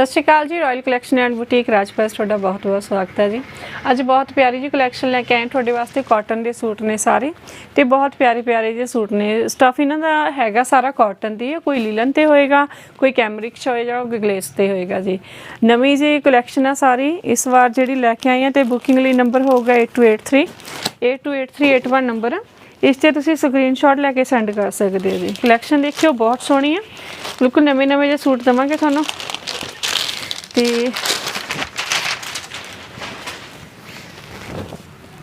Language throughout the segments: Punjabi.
ਸਤਿ ਸ਼੍ਰੀ ਅਕਾਲ ਜੀ royal collection and boutique Rajpal, ਤੁਹਾਡਾ ਬਹੁਤ ਬਹੁਤ ਸਵਾਗਤ ਹੈ ਜੀ। ਅੱਜ ਬਹੁਤ ਪਿਆਰੀ ਜੀ ਕਲੈਕਸ਼ਨ ਲੈ ਕੇ ਆਏ ਤੁਹਾਡੇ ਵਾਸਤੇ ਕਾਟਨ ਦੇ ਸੂਟ ਨੇ ਸਾਰੇ ਤੇ ਬਹੁਤ ਪਿਆਰੇ ਪਿਆਰੇ ਜਿਹੇ ਸੂਟ ਨੇ। ਸਟਫ ਇਹਨਾਂ ਦਾ ਹੈਗਾ ਸਾਰਾ ਕਾਟਨ ਦੀ ਹੈ। ਕੋਈ ਲੀਲਨ ਤੇ ਹੋਏਗਾ, ਕੋਈ ਕੈਮਰਿਕ ਚ ਹੋਏਗਾ, ਕੋਈ ਗਲੇਸ ਤੇ ਹੋਏਗਾ ਜੀ। ਨਵੀਂ ਜੀ ਕਲੈਕਸ਼ਨ ਆ ਸਾਰੀ। ਇਸ ਵਾਰ ਜਿਹੜੀ ਲੈ ਕੇ ਆਏ ਹਾਂ ਤੇ ਬੁਕਿੰਗ ਲਈ ਨੰਬਰ ਹੋਊਗਾ 8283 828381 ਨੰਬਰ ਇਸ ਤੇ ਤੁਸੀਂ ਸਕਰੀਨਸ਼ਾਟ ਲੈ ਕੇ ਸੈਂਡ ਕਰ ਸਕਦੇ ਹੋ ਜੀ। ਕਲੈਕਸ਼ਨ ਦੇਖਿਓ, ਬਹੁਤ ਸੋਹਣੀ ਹੈ। ਬਿਲਕੁਲ ਨਵੇਂ ਨਵੇਂ ਜਿਹੇ ਸੂਟ ਦਵਾਂਗੇ ਤੁਹਾਨੂੰ। ਤੇ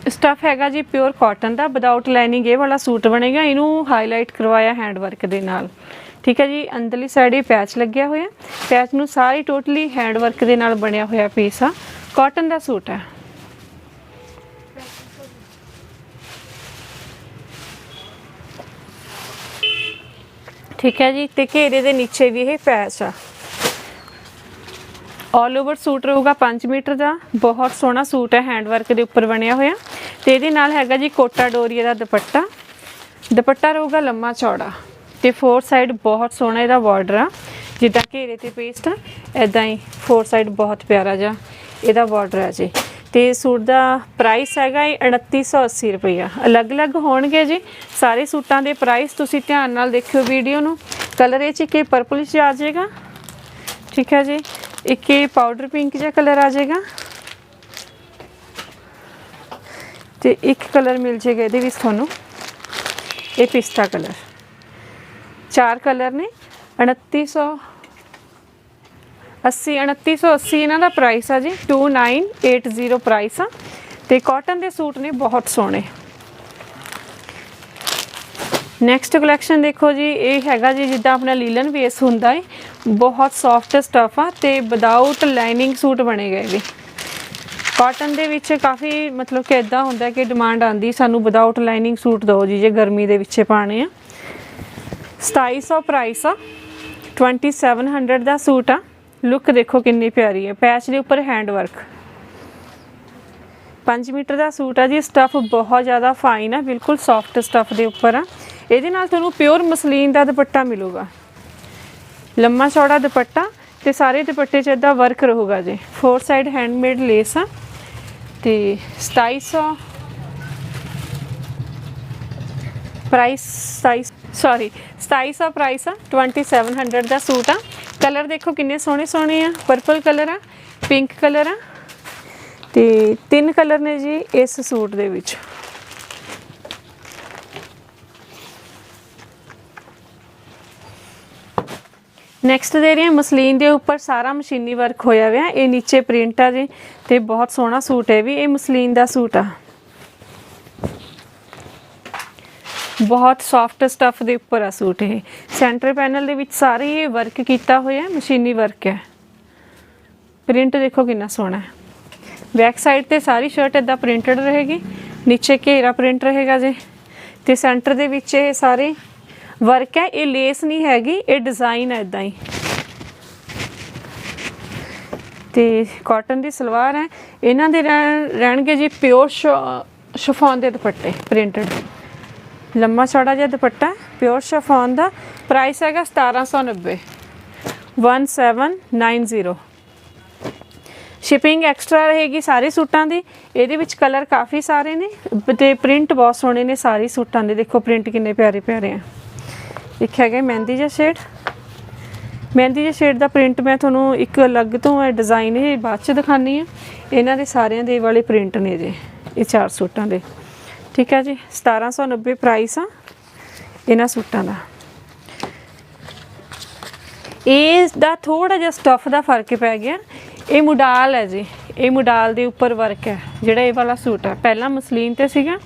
ਸਟਫ ਹੈਗਾ ਜੀ ਪਿਓਰ ਕਾਟਨ ਦਾ ਵਿਦਆਊਟ ਲਾਈਨਿੰਗ ਇਹ ਵਾਲਾ ਸੂਟ ਬਣੇਗਾ, ਇਹਨੂੰ ਹਾਈਲਾਈਟ ਕਰਵਾਇਆ ਹੈਂਡ ਵਰਕ ਦੇ ਨਾਲ। ਠੀਕ ਹੈ ਜੀ, ਅੰਦਰਲੀ ਸਾਈਡ ਇਹ ਪੈਚ ਲੱਗਿਆ ਹੋਇਆ ਪੈਚ ਨੂੰ ਸਾਰੀ ਟੋਟਲੀ ਹੈਂਡ ਵਰਕ ਦੇ ਨਾਲ ਬਣਿਆ ਹੋਇਆ ਪੀਸ ਆ। ਕਾਟਨ ਦਾ ਸੂਟ ਹੈ। ਠੀਕ ਹੈ ਜੀ, ਤੇ ਘੇਰੇ ਦੇ ਨੀਚੇ ਵੀ ਇਹ ਪੈਚ ਆ। ਆਲ ਓਵਰ ਸੂਟ ਰਹੂਗਾ 5 ਮੀਟਰ ਦਾ। ਬਹੁਤ ਸੋਹਣਾ ਸੂਟ ਹੈ ਹੈਂਡ ਵਰਕ ਦੇ ਉੱਪਰ ਬਣਿਆ ਹੋਇਆ। ਤੇ ਇਹਦੇ ਨਾਲ ਹੈਗਾ ਜੀ ਕੋਟਾ ਡੋਰੀਆ ਦਾ ਦੁਪੱਟਾ। ਦੁਪੱਟਾ ਰਹੂਗਾ ਲੰਮਾ ਚੌੜਾ। ਤੇ ਫੋਰ ਸਾਈਡ ਬਹੁਤ ਸੋਹਣਾ ਇਹਦਾ ਬਾਰਡਰ ਆ। ਜਿੱਦਾਂ ਘੇਰੇ ਤੇ ਪੇਸਟ ਆ ਐਦਾਂ ਹੀ ਫੋਰ ਸਾਈਡ ਬਹੁਤ ਪਿਆਰਾ ਜਿਹਾ ਇਹਦਾ ਬਾਰਡਰ ਆ ਜੀ। ਤੇ ਸੂਟ ਦਾ ਪ੍ਰਾਈਸ ਹੈਗਾ ਇਹ 2980 ਰੁਪਈਆ। ਅਲੱਗ-ਅਲੱਗ ਹੋਣਗੇ ਜੀ। ਸਾਰੇ ਸੂਟਾਂ ਦੇ ਪ੍ਰਾਈਸ ਤੁਸੀਂ ਧਿਆਨ ਨਾਲ ਦੇਖਿਓ ਵੀਡੀਓ ਨੂੰ। ਕਲਰ ਇਹ ਚ ਕਿ ਪਰਪਲ ਚ ਆ ਜਾਏਗਾ। ਠੀਕ ਹੈ ਜੀ। ਇੱਕ ਇਹ ਪਾਊਡਰ ਪਿੰਕ ਜਿਹਾ ਕਲਰ ਆ ਜਾਏਗਾ। ਤੇ ਇੱਕ ਕਲਰ ਮਿਲ ਜਾਏਗਾ ਇਹਦੇ ਵਿੱਚ ਤੁਹਾਨੂੰ। ਇਹ ਪਿਸਤਾ ਕਲਰ ਚਾਰ ਕਲਰ ਨੇ 2900 80 2980 ਇਹਨਾਂ ਦਾ ਪ੍ਰਾਈਸ ਆ ਜੀ। 2980 ਪ੍ਰਾਈਸ ਆ। ਤੇ ਕਾਟਨ ਦੇ ਸੂਟ ਨੇ ਬਹੁਤ ਸੋਹਣੇ। ਨੈਕਸਟ ਕਲੈਕਸ਼ਨ ਦੇਖੋ ਜੀ, ਇਹ ਹੈਗਾ ਜੀ ਜਿੱਦਾਂ ਆਪਣਾ ਲੀਲਨ ਵੇਸ ਹੁੰਦਾ ਹੈ ਬਹੁਤ ਸੌਫਟ ਸਟਫ ਆ ਤੇ ਵਿਦਆਊਟ ਲਾਈਨਿੰਗ ਸੂਟ ਬਣੇ ਗਏ ਵੀ ਕਾਟਨ ਦੇ ਵਿੱਚ ਕਾਫੀ ਮਤਲਬ ਕਿ ਇਦਾਂ ਹੁੰਦਾ ਕਿ ਡਿਮਾਂਡ ਆਂਦੀ ਸਾਨੂੰ ਵਿਦਆਊਟ ਲਾਈਨਿੰਗ ਸੂਟ ਦਿਓ ਜੀ, ਜੇ ਗਰਮੀ ਦੇ ਵਿੱਚ ਪਾਣੇ ਆ। 2700 ਪ੍ਰਾਈਸ ਆ। 2700 ਦਾ ਸੂਟ ਆ। ਲੁੱਕ ਦੇਖੋ ਕਿੰਨੀ ਪਿਆਰੀ ਹੈ ਪੈਚ ਦੇ ਉੱਪਰ ਹੈਂਡ ਵਰਕ 5 ਮੀਟਰ ਦਾ ਸੂਟ ਆ ਜੀ। ਸਟਫ ਬਹੁਤ ਜ਼ਿਆਦਾ ਫਾਈਨ ਆ, ਬਿਲਕੁਲ ਸੌਫਟ ਸਟਫ ਦੇ ਉੱਪਰ ਆ। ਇਹਦੇ ਨਾਲ ਤੁਹਾਨੂੰ ਪਿਓਰ ਮਸਲੀਨ ਦਾ ਦੁਪੱਟਾ ਮਿਲੂਗਾ। ਲੰਮਾ, ਚੌੜਾ ਦੁਪੱਟਾ ਤੇ ਸਾਰੇ ਦੁਪੱਟੇ 'ਚ ਇਦਾਂ ਵਰਕ ਰਹੂਗਾ ਜੀ। ਫੋਰ ਸਾਈਡ ਹੈਂਡਮੇਡ ਲੇਸ ਆ ਤੇ 2700 ਪ੍ਰਾਈਸ 27 ਸੌਰੀ 2700 ਪ੍ਰਾਈਸ ਆ 2700 ਦਾ ਸੂਟ ਆ। ਕਲਰ ਦੇਖੋ ਕਿੰਨੇ ਸੋਹਣੇ ਸੋਹਣੇ ਆ ਪਰਪਲ ਕਲਰ ਆ ਪਿੰਕ ਕਲਰ ਆ ਤੇ ਤਿੰਨ ਕਲਰ ਨੇ ਜੀ ਇਸ ਸੂਟ ਦੇ ਵਿੱਚ। ਨੈਕਸਟ ਦੇ ਰਹੀ ਹਾਂ, ਮਸਲੀਨ ਦੇ ਉੱਪਰ ਸਾਰਾ ਮਸ਼ੀਨੀ ਵਰਕ ਹੋਇਆ ਹੋਇਆ, ਇਹ ਨੀਚੇ ਪ੍ਰਿੰਟ ਆ ਜੀ ਤੇ ਬਹੁਤ ਸੋਹਣਾ ਸੂਟ ਹੈ ਵੀ, ਇਹ ਮਸਲੀਨ ਦਾ ਸੂਟ ਆ। ਬਹੁਤ ਸੌਫਟ ਸਟਫ ਦੇ ਉੱਪਰ ਆ ਸੂਟ ਇਹ। ਸੈਂਟਰ ਪੈਨਲ ਦੇ ਵਿੱਚ ਸਾਰੇ ਇਹ ਵਰਕ ਕੀਤਾ ਹੋਇਆ ਹੈ ਮਸ਼ੀਨੀ ਵਰਕ ਹੈ। ਪ੍ਰਿੰਟ ਦੇਖੋ ਕਿੰਨਾ ਸੋਹਣਾ ਹੈ। ਬੈਕ ਸਾਈਡ ਤੇ ਸਾਰੀ ਸ਼ਰਟ ਇਦਾਂ ਪ੍ਰਿੰਟਡ ਰਹੇਗੀ, ਨੀਚੇ ਘੇਰਾ ਪ੍ਰਿੰਟ ਰਹੇਗਾ ਜੀ। ਤੇ ਸੈਂਟਰ ਦੇ ਵਿੱਚ ਇਹ ਸਾਰੇ ਵਰਕ ਹੈ, ਇਹ ਲੇਸ ਨਹੀਂ ਹੈਗੀ, ਇਹ ਡਿਜ਼ਾਈਨ ਹੈ ਇਦਾਂ ਹੀ। ਤੇ ਕਾਟਨ ਦੀ ਸਲਵਾਰ ਹੈ, ਇਹਨਾਂ ਦੇ ਰਹਿਣ- ਰਹਿਣਗੇ ਜੀ ਪਿਓਰ ਸ਼ਫੋਨ ਦੇ ਦੁਪੱਟੇ ਪ੍ਰਿੰਟਡ ਲੰਮਾ ਛੋੜਾ ਜਿਹਾ ਦੁਪੱਟਾ ਪਿਓਰ ਸ਼ਫੋਨ ਦਾ ਪ੍ਰਾਈਸ ਹੈਗਾ 1790 1790 ਸ਼ਿਪਿੰਗ ਐਕਸਟਰਾ ਰਹੇਗੀ ਸਾਰੇ ਸੂਟਾਂ ਦੀ, ਇਹਦੇ ਵਿੱਚ ਕਲਰ ਕਾਫੀ ਸਾਰੇ ਨੇ, ਤੇ ਪ੍ਰਿੰਟ ਬਹੁਤ ਸੋਹਣੇ ਨੇ ਸਾਰੇ ਸੂਟਾਂ ਦੇ, ਦੇਖੋ ਪ੍ਰਿੰਟ ਕਿੰਨੇ ਪਿਆਰੇ ਪਿਆਰੇ ਆ। ਇੱਕ ਹੈਗਾ ਮਹਿੰਦੀ ਜਿਹਾ ਸ਼ੇਡ ਮਹਿੰਦੀ ਜਿਹੇ ਸ਼ੇਡ ਦਾ ਪ੍ਰਿੰਟ ਮੈਂ ਤੁਹਾਨੂੰ ਇੱਕ ਅਲੱਗ ਤੋਂ ਹੈ ਡਿਜ਼ਾਈਨ ਇਹ ਬਾਅਦ ਚ ਦਿਖਾਨੀ ਆ ਇਹਨਾਂ ਦੇ ਸਾਰਿਆਂ ਦੇ ਵਾਲੇ ਪ੍ਰਿੰਟ ਨੇ ਜੀ, ਇਹ ਚਾਰ ਸੂਟਾਂ ਦੇ। ਠੀਕ ਹੈ ਜੀ 1790 ਪ੍ਰਾਈਸ ਆ ਇਹਨਾਂ ਸੂਟਾਂ ਦਾ। ਇਸ ਦਾ ਥੋੜਾ ਜਿਹਾ ਸਟਫ ਦਾ ਫ਼ਰਕ ਪੈ ਗਿਆ। ਇਹ ਮੁਡਾਲ ਹੈ ਜੀ, ਇਹ ਮੁਡਾਲ ਦੇ ਉੱਪਰ ਵਰਕ ਹੈ, ਜਿਹੜਾ ਇਹ ਵਾਲਾ ਸੂਟ ਹੈ। ਪਹਿਲਾਂ ਮਸਲੀਨ ਤੇ ਸੀਗਾ।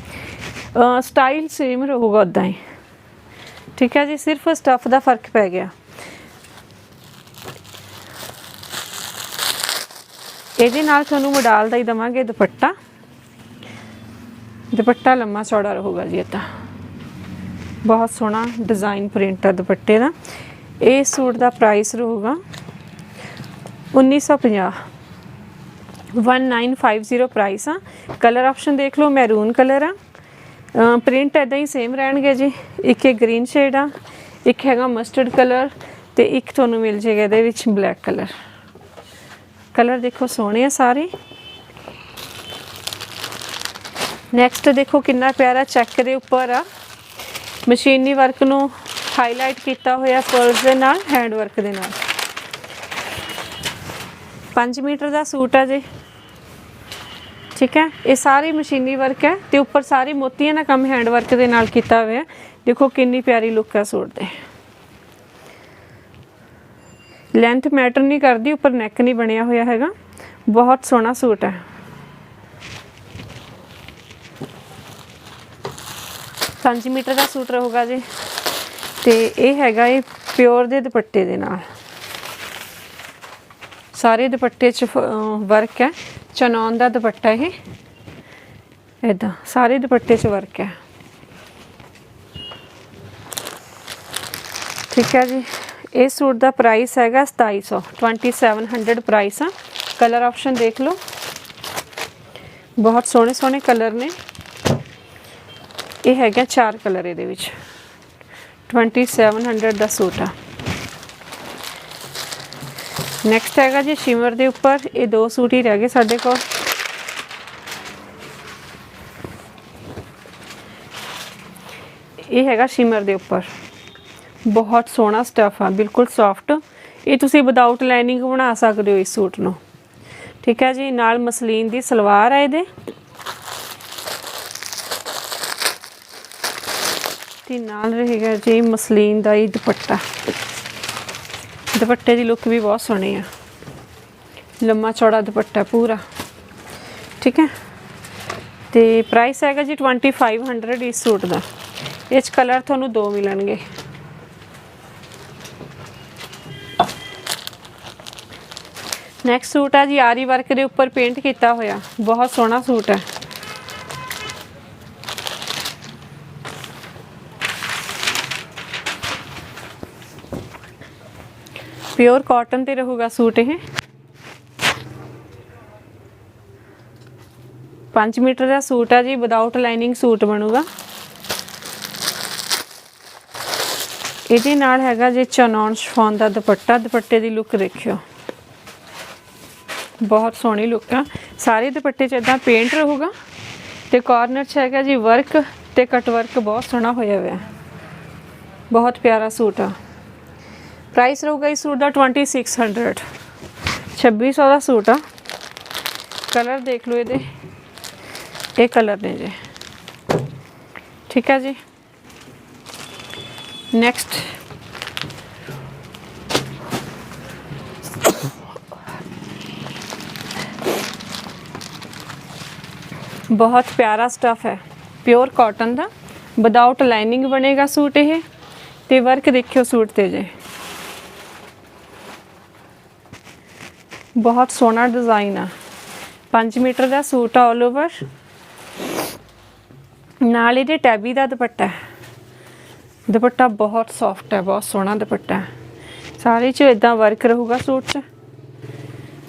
ਸਟਾਈਲ ਸੇਮ ਰਹੂਗਾ ਉਦਾਂ ਹੀ। ਠੀਕ ਹੈ ਜੀ, ਸਿਰਫ ਸਟਫ ਦਾ ਫ਼ਰਕ ਪੈ ਗਿਆ। ਇਹਦੇ ਨਾਲ ਤੁਹਾਨੂੰ ਮੁਡਾਲ ਦਾ ਹੀ ਦਵਾਂਗੇ, ਦੁਪੱਟਾ। ਦੁਪੱਟਾ ਲੰਮਾ ਚੌੜਾ ਰਹੂਗਾ ਜੀ ਇਹ ਤਾਂ। ਬਹੁਤ ਸੋਹਣਾ ਡਿਜ਼ਾਈਨ ਪ੍ਰਿੰਟ ਹੈ ਦੁਪੱਟੇ ਦਾ। ਇਹ ਸੂਟ ਦਾ ਪ੍ਰਾਈਸ ਰਹੂਗਾ 1950 1950 ਪ੍ਰਾਈਸ ਆ। ਕਲਰ ਆਪਸ਼ਨ ਦੇਖ ਲਓ ਮੈਰੂਨ ਕਲਰ ਆ। ਪ੍ਰਿੰਟ ਇਦਾਂ ਹੀ ਸੇਮ ਰਹਿਣਗੇ ਜੀ। ਇੱਕ ਇਹ ਗ੍ਰੀਨ ਸ਼ੇਡ ਆ, ਇੱਕ ਹੈਗਾ ਮਸਟਰਡ ਕਲਰ ਤੇ ਇੱਕ ਤੁਹਾਨੂੰ ਮਿਲ ਜੇਗਾ ਇਹਦੇ ਵਿੱਚ ਬਲੈਕ ਕਲਰ ਕਲਰ ਦੇਖੋ ਸੋਹਣੇ ਆ ਸਾਰੇ। ਨੈਕਸਟ ਦੇਖੋ ਕਿੰਨਾ ਪਿਆਰਾ ਚੈੱਕ ਦੇ ਉੱਪਰ ਆ। ਮਸ਼ੀਨੀ ਵਰਕ ਨੂੰ ਹਾਈਲਾਈਟ ਕੀਤਾ ਹੋਇਆ ਫਰਜ਼ ਦੇ ਨਾਲ ਹੈਂਡ ਵਰਕ ਦੇ ਨਾਲ। 5 ਮੀਟਰ ਦਾ ਸੂਟ ਆ ਜੀ। ਠੀਕ ਹੈ? ਇਹ ਸਾਰੀ ਮਸ਼ੀਨੀ ਵਰਕ ਹੈ ਤੇ ਉੱਪਰ ਸਾਰੀ ਮੋਤੀਆਂ ਦਾ ਕੰਮ ਹੈਂਡ ਵਰਕ ਦੇ ਨਾਲ ਕੀਤਾ ਹੋਇਆ ਦੇਖੋ ਕਿੰਨੀ ਪਿਆਰੀ ਲੁੱਕ ਹੈ ਸੂਟ ਦੇ। ਲੈਂਥ ਮੈਟਰ ਨਹੀਂ ਕਰਦੀ, ਉੱਪਰ ਨੈਕ ਨਹੀਂ ਬਣਿਆ ਹੋਇਆ ਹੈਗਾ। ਬਹੁਤ ਸੋਹਣਾ ਸੂਟ ਹੈ। 5 ਮੀਟਰ ਦਾ ਸੂਟ ਰਹੂਗਾ ਜੀ। ਤੇ ਇਹ ਹੈਗਾ ਇਹ ਪਿਓਰ ਦੇ ਦੁਪੱਟੇ ਦੇ ਨਾਲ। ਸਾਰੇ ਦੁਪੱਟੇ 'ਚ ਵਰਕ ਹੈ। ਚਨੌਨ ਦਾ ਦੁਪੱਟਾ ਇਹ। ਇਦਾਂ ਸਾਰੇ ਦੁਪੱਟੇ 'ਚ ਵਰਕ ਹੈ। ਠੀਕ ਹੈ ਜੀ। ਇਹ ਸੂਟ ਦਾ ਪ੍ਰਾਈਸ ਹੈਗਾ 2700 2700 ਪ੍ਰਾਈਸ ਆ। ਕਲਰ ਆਪਸ਼ਨ ਦੇਖ ਲਓ। ਬਹੁਤ ਸੋਹਣੇ ਸੋਹਣੇ ਕਲਰ ਨੇ। ਇਹ ਹੈਗਾ ਚਾਰ ਕਲਰ ਇਹਦੇ ਵਿੱਚ। 2700 ਦਾ ਸੂਟ ਆ। ਨੈਕਸਟ ਹੈਗਾ ਜੀ ਸ਼ਿਮਰ ਦੇ ਉੱਪਰ। ਇਹ ਦੋ ਸੂਟ ਹੀ ਰਹਿ ਗਏ ਸਾਡੇ ਕੋਲ। ਇਹ ਹੈਗਾ ਸ਼ਿਮਰ ਦੇ ਉੱਪਰ। ਬਹੁਤ ਸੋਹਣਾ ਸਟਫ ਆ, ਬਿਲਕੁਲ ਸੌਫਟ ਇਹ ਤੁਸੀਂ ਵਿਦਆਊਟ ਲਾਈਨਿੰਗ ਬਣਾ ਸਕਦੇ ਹੋ ਇਸ ਸੂਟ ਨੂੰ। ਠੀਕ ਹੈ ਜੀ, ਨਾਲ ਮਸਲੀਨ ਦੀ ਸਲਵਾਰ ਆ ਇਹਦੇ। ਤੇ ਨਾਲ ਰਹੇਗਾ ਜੀ ਮਸਲੀਨ ਦਾ ਹੀ ਦੁਪੱਟਾ। ਦੁਪੱਟੇ ਦੀ ਲੁੱਕ ਵੀ ਬਹੁਤ ਸੋਹਣੀ ਆ। ਲੰਮਾ ਚੌੜਾ ਦੁਪੱਟਾ ਪੂਰਾ। ਠੀਕ ਹੈ? ਤੇ ਪ੍ਰਾਈਸ ਹੈਗਾ ਜੀ 2500 ਇਸ ਸੂਟ ਦਾ। ਇਹ ਚ ਕਲਰ ਤੁਹਾਨੂੰ ਦੋ ਮਿਲਣਗੇ। ਨੈਕਸਟ ਸੂਟ ਆ ਜੀ, ਆਰੀ ਵਰਕ ਦੇ ਉੱਪਰ ਪੇਂਟ ਕੀਤਾ ਹੋਇਆ। ਬਹੁਤ ਸੋਹਣਾ ਸੂਟ ਹੈ। ਪਿਓਰ ਕਾਟਨ ਤੇ ਰਹੂਗਾ ਸੂਟ ਇਹ। 5 ਮੀਟਰ ਦਾ ਸੂਟ ਆ ਜੀ ਵਿਦਆਊਟ ਲਾਈਨਿੰਗ ਸੂਟ ਬਣੂਗਾ। ਇਹਦੇ ਨਾਲ ਹੈਗਾ ਜੀ ਚਨੌਨ ਸ਼ਫੋਨ ਦਾ ਦੁਪੱਟਾ, ਦੁਪੱਟੇ ਦੀ ਲੁੱਕ ਦੇਖਿਓ। ਬਹੁਤ ਸੋਹਣੀ ਲੁੱਕ ਆ। ਸਾਰੇ ਦੁਪੱਟੇ 'ਚ ਇਦਾਂ ਪੇਂਟ ਰਹੂਗਾ। ਤੇ ਕਾਰਨਰ 'ਚ ਹੈਗਾ ਜੀ ਵਰਕ ਤੇ ਕਟ ਵਰਕ ਬਹੁਤ ਸੋਹਣਾ ਹੋਇਆ ਹੋਇਆ। ਬਹੁਤ ਪਿਆਰਾ ਸੂਟ ਆ। ਪ੍ਰਾਈਸ ਰਹੂਗਾ ਇਸ ਸੂਟ ਦਾ 2600 2600 ਦਾ ਸੂਟ ਆ ਕਲਰ ਦੇਖ ਲਓ ਇਹਦੇ ਇਹ ਕਲਰ ਨੇ ਜੀ ਠੀਕ ਹੈ ਜੀ ਨੈਕਸਟ ਬਹੁਤ ਪਿਆਰਾ ਸਟਫ ਹੈ ਪਿਓਰ ਕਾਟਨ ਦਾ ਵਿਦਆਊਟ ਲਾਈਨਿੰਗ ਬਣੇਗਾ ਸੂਟ ਇਹ ਤੇ ਵਰਕ ਦੇਖਿਓ ਸੂਟ ਤੇ ਜੇ ਬਹੁਤ ਸੋਹਣਾ ਡਿਜ਼ਾਈਨ ਆ। 5 ਮੀਟਰ ਦਾ ਸੂਟ ਆ ਆਲ ਓਵਰ ਨਾਲ ਇਹਦੇ ਟੈਬੀ ਦਾ ਦੁਪੱਟਾ ਹੈ। ਦੁਪੱਟਾ ਬਹੁਤ ਸੌਫਟ ਹੈ, ਬਹੁਤ ਸੋਹਣਾ ਦੁਪੱਟਾ ਹੈ। ਸਾਰੇ 'ਚ ਇਦਾਂ ਵਰਕ ਰਹੂਗਾ ਸੂਟ 'ਚ।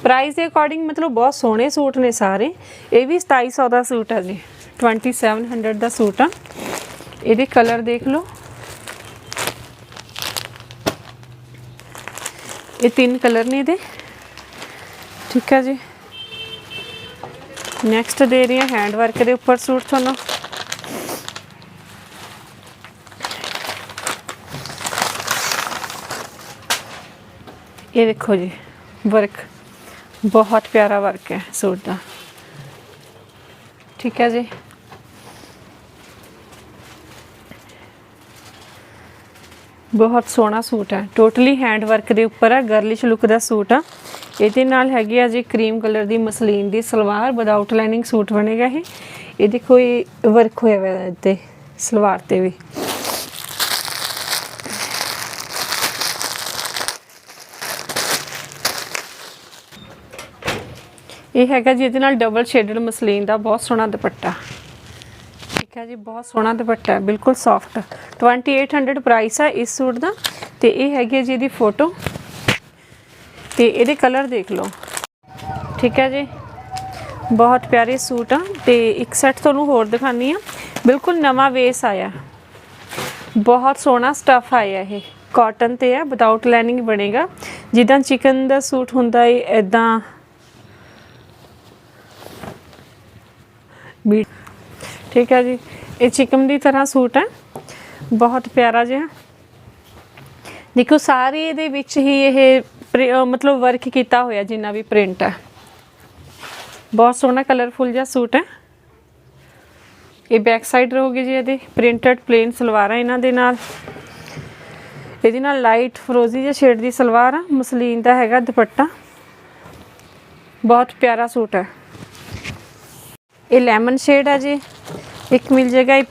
ਪ੍ਰਾਈਸ ਦੇ ਅਕੋਰਡਿੰਗ ਮਤਲਬ ਬਹੁਤ ਸੋਹਣੇ ਸੂਟ ਨੇ ਸਾਰੇ। ਇਹ ਵੀ 2700 ਦਾ ਸੂਟ ਹੈ ਜੀ। 2700 ਦਾ ਸੂਟ ਆ। ਇਹਦੇ ਕਲਰ ਦੇਖ ਲਓ। ਇਹ ਤਿੰਨ ਕਲਰ ਨੇ ਇਹਦੇ। ਠੀਕ ਹੈ ਜੀ। ਨੈਕਸਟ ਦੇ ਰਹੀ ਹਾਂ ਹੈਂਡ ਵਰਕ ਦੇ ਉੱਪਰ ਸੂਟ ਤੁਹਾਨੂੰ। ਇਹ ਦੇਖੋ ਜੀ ਵਰਕ ਬਹੁਤ ਪਿਆਰਾ ਵਰਕ ਹੈ ਸੂਟ ਦਾ। ਠੀਕ ਹੈ ਜੀ। ਬਹੁਤ ਸੋਹਣਾ ਸੂਟ ਹੈ। ਟੋਟਲੀ ਹੈਂਡ ਵਰਕ ਦੇ ਉੱਪਰ ਹੈ ਗਰਲਿਸ਼ ਲੁੱਕ ਦਾ ਸੂਟ। ਆ ਇਹਦੇ ਨਾਲ ਹੈਗੀ ਆ ਜੀ ਕਰੀਮ ਕਲਰ ਦੀ ਮਸਲੀਨ ਦੀ ਸਲਵਾਰ ਵਿਦਆਊਟ ਲਾਈਨਿੰਗ ਸੂਟ ਬਣੇਗਾ ਇਹ। ਇਹ ਦੇਖੋ, ਇਹ ਵਰਕ ਹੋਇਆ ਹੋਇਆ ਤੇ ਸਲਵਾਰ ਤੇ ਵੀ। ਇਹ ਹੈਗਾ ਜੀ ਇਹਦੇ ਨਾਲ ਡਬਲ ਸ਼ੇਡਡ ਮਸਲੀਨ ਦਾ ਬਹੁਤ ਸੋਹਣਾ ਦੁਪੱਟਾ। ਠੀਕ ਹੈ ਜੀ, ਬਹੁਤ ਸੋਹਣਾ ਦੁਪੱਟਾ ਹੈ ਬਿਲਕੁਲ ਸੌਫਟ 2800 ਪ੍ਰਾਈਸ ਆ ਇਸ ਸੂਟ ਦਾ ਤੇ ਇਹ ਹੈਗੀ ਹੈ ਜੀ ਇਹਦੀ ਫੋਟੋ ਤੇ ਇਹਦੇ ਕਲਰ ਦੇਖ ਲਓ। ਠੀਕ ਹੈ ਜੀ? ਬਹੁਤ ਪਿਆਰੇ ਸੂਟ ਆ ਤੇ ਇੱਕ ਸੈੱਟ ਤੁਹਾਨੂੰ ਹੋਰ ਦਿਖਾਨੀ ਆ ਬਿਲਕੁਲ ਨਵਾਂ ਵੇਸ ਆਇਆ। ਬਹੁਤ ਸੋਹਣਾ ਸਟਫ ਆਇਆ ਇਹ। ਕਾਟਨ ਤੇ ਆ ਵਿਦਆਊਟ ਲਾਈਨਿੰਗ ਬਣੇਗਾ। ਜਿੱਦਾਂ ਚਿਕਨ ਦਾ ਸੂਟ ਹੁੰਦਾ ਏ ਐਦਾਂ ਠੀਕ ਹੈ ਜੀ? ਇਹ ਚਿਕਨ ਦੀ ਤਰ੍ਹਾਂ ਸੂਟ ਹੈ ਬਹੁਤ ਪਿਆਰਾ ਜਿਹਾ। ਦੇਖੋ, ਸਾਰੇ ਇਹਦੇ ਵਿੱਚ ਹੀ ਇਹ ਮਤਲਬ ਵਰਕ ਕੀਤਾ ਹੋਇਆ ਜਿੰਨਾ ਵੀ ਪ੍ਰਿੰਟ ਹੈ। ਬਹੁਤ ਸੋਹਣਾ ਕਲਰਫੁਲ ਜਿਹਾ ਸੂਟ ਹੈ। ਇਹ ਬੈਕ ਸਾਈਡ ਰਹੂਗੀ ਜੀ ਇਹਦੇ। ਪ੍ਰਿੰਟਡ ਪਲੇਨ ਸਲਵਾਰ ਹੈ ਇਹਨਾਂ ਦੇ ਨਾਲ। ਇਹਦੇ ਨਾਲ ਲਾਈਟ ਫਰੋਜ਼ੀ ਜਿਹਾ ਸ਼ੇਡ ਦੀ ਸਲਵਾਰ ਆ। ਮਸਲੀਨ ਦਾ ਹੈਗਾ ਦੁਪੱਟਾ। ਬਹੁਤ ਪਿਆਰਾ ਸੂਟ ਹੈ। ਇਹ ਲੈਮਨ ਸ਼ੇਡ ਹੈ ਜੀ। ਇੱਕ ਮਿਲ ਜਾਏਗਾ ਇਹ